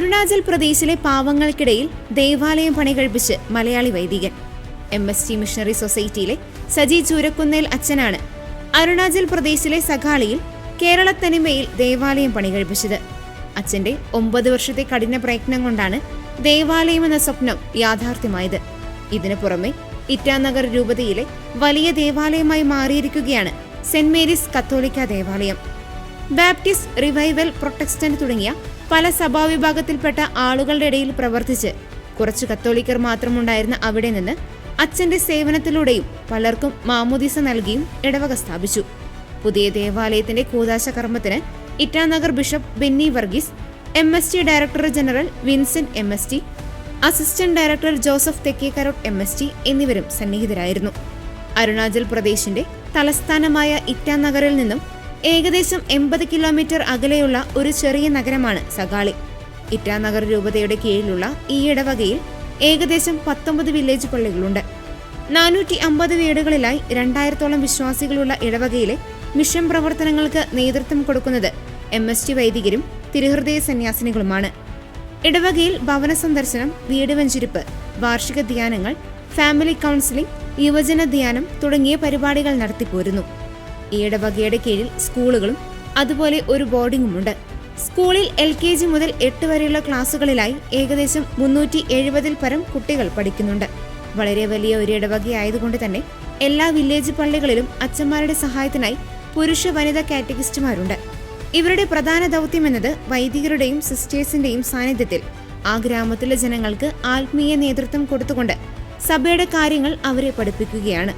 അരുണാചൽ പ്രദേശിലെ പാവങ്ങൾക്കിടയിൽ ദേവാലയം പണി കഴിപ്പിച്ച് മലയാളി വൈദികൻ. എം എസ് ടി മിഷണറി സൊസൈറ്റിയിലെ സജി ചൂരക്കുന്നേൽ അച്ഛനാണ് അരുണാചൽ പ്രദേശിലെ സഖാളിയിൽ കേരളത്തനിമയിൽ ദേവാലയം പണി കഴിപ്പിച്ചത്. അച്ഛന്റെ ഒമ്പത് വർഷത്തെ കഠിന പ്രയത്നം കൊണ്ടാണ് ദേവാലയം എന്ന സ്വപ്നം യാഥാർത്ഥ്യമായത്. ഇതിനു പുറമെ ഇറ്റാനഗർ രൂപതയിലെ വലിയ ദേവാലയമായി മാറിയിരിക്കുകയാണ് സെന്റ് മേരീസ് കത്തോലിക്ക ദേവാലയം. ബാപ്റ്റിസ്റ്റ് റിവൈവൽ പ്രൊട്ടക്സ്റ്റന്റ് തുടങ്ങിയ പല സഭാവിഭാഗത്തിൽപ്പെട്ട ആളുകളുടെ ഇടയിൽ പ്രവർത്തിച്ച് കുറച്ച് കത്തോലിക്കർ മാത്രമുണ്ടായിരുന്ന അവിടെ നിന്ന് അച്ഛന്റെ സേവനത്തിലൂടെയും പലർക്കും മാമുദീസ നൽകിയും ഇടവക സ്ഥാപിച്ചു. പുതിയ ദേവാലയത്തിന്റെ കൂതാശ കർമ്മത്തിന് Itanagar bishop Benny Varghese M S T director general Vincent M S T assistant director Joseph Thekkekarott M S T എന്നിവരും സന്നിഹിതരായിരുന്നു. അരുണാചൽ പ്രദേശിന്റെ തലസ്ഥാനമായ ഇറ്റാനഗറിൽ നിന്നും ഏകദേശം എൺപത് കിലോമീറ്റർ അകലെയുള്ള ഒരു ചെറിയ നഗരമാണ് സഗാളി ഇറ്റാനഗർ രൂപതയുടെ കീഴിലുള്ള ഈ ഇടവകയിൽ ഏകദേശം പത്തൊമ്പത് വില്ലേജ് പള്ളികളുണ്ട്. നാനൂറ്റി അമ്പത് വീടുകളിലായി രണ്ടായിരത്തോളം വിശ്വാസികളുള്ള ഇടവകയിലെ മിഷൻ പ്രവർത്തനങ്ങൾക്ക് നേതൃത്വം കൊടുക്കുന്നത് എം എസ് ടി വൈദികരും തിരുഹൃദയ സന്യാസിനികളുമാണ്. ഇടവകയിൽ ഭവന സന്ദർശനം വീട് വെഞ്ചിരിപ്പ് വാർഷിക ധ്യാനങ്ങൾ ഫാമിലി കൗൺസിലിംഗ് യുവജന ധ്യാനം തുടങ്ങിയ പരിപാടികൾ നടത്തിപ്പോരുന്നു. ഈ ഇടവകയുടെ കീഴിൽ സ്കൂളുകളും അതുപോലെ ഒരു ബോർഡിങ്ങുമുണ്ട്. സ്കൂളിൽ എൽ കെ ജി മുതൽ എട്ട് വരെയുള്ള ക്ലാസ്സുകളിലായി ഏകദേശം മുന്നൂറ്റി എഴുപതിൽ പരം കുട്ടികൾ പഠിക്കുന്നുണ്ട്. വളരെ വലിയ ഒരു ഇടവകയായതുകൊണ്ട് തന്നെ എല്ലാ വില്ലേജ് പള്ളികളിലും അച്ഛന്മാരുടെ സഹായത്തിനായി പുരുഷ വനിതാ കാറ്റഗിസ്റ്റുമാരുണ്ട്. ഇവരുടെ പ്രധാന ദൗത്യം എന്നത് വൈദികരുടെയും സിസ്റ്റേഴ്സിന്റെയും സാന്നിധ്യത്തിൽ ആ ഗ്രാമത്തിലെ ജനങ്ങൾക്ക് ആത്മീയ നേതൃത്വം കൊടുത്തുകൊണ്ട് സഭയുടെ കാര്യങ്ങൾ അവരെ പഠിപ്പിക്കുകയാണ്.